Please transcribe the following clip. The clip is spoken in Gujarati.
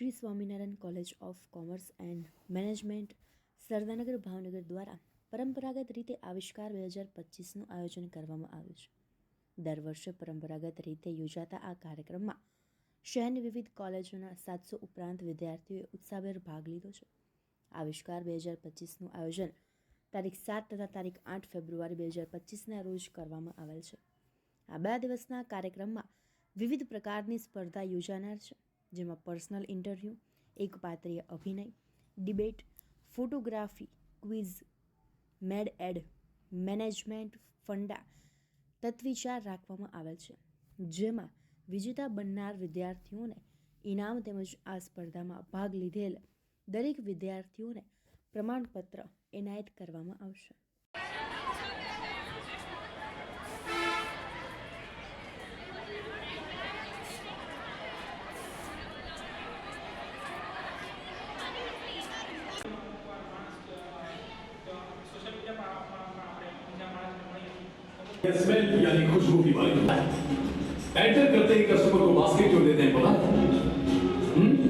Shri Swaminarayan college of commerce and management Sardarnagar Bhavnagar દ્વારા પરંપરાગત રીતે આવિષ્કાર બે હજાર પચીસનું આયોજન કરવામાં આવ્યું છે. દર વર્ષે પરંપરાગત રીતે યોજાતા આ કાર્યક્રમમાં શહેરની વિવિધ કોલેજોના સાતસો ઉપરાંત વિદ્યાર્થીઓએ ઉત્સાહભેર ભાગ લીધો છે. આવિષ્કાર બે હજાર પચીસનું આયોજન તારીખ સાત તથા તારીખ આઠ ફેબ્રુઆરી બે હજાર પચીસના રોજ કરવામાં આવેલ છે. આ બે દિવસના કાર્યક્રમમાં વિવિધ પ્રકારની સ્પર્ધા યોજાનાર છે. જેમાં પર્સનલ ઇન્ટરવ્યૂ, એકપાત્રીય અભિનય, debate, photography, quiz, mad ad, management, funda, તત્વિચાર રાખવામાં આવેલ છે. જેમાં વિજેતા બનનાર વિદ્યાર્થીઓને ઇનામ તેમજ આ સ્પર્ધામાં ભાગ લીધેલ દરેક વિદ્યાર્થીઓને પ્રમાણપત્ર એનાયત કરવામાં આવશે. स्मेल यानी खुशबू की वाली एंटर करते ही कस्टमर को बास्केट क्यों देते हैं बोला हम्म?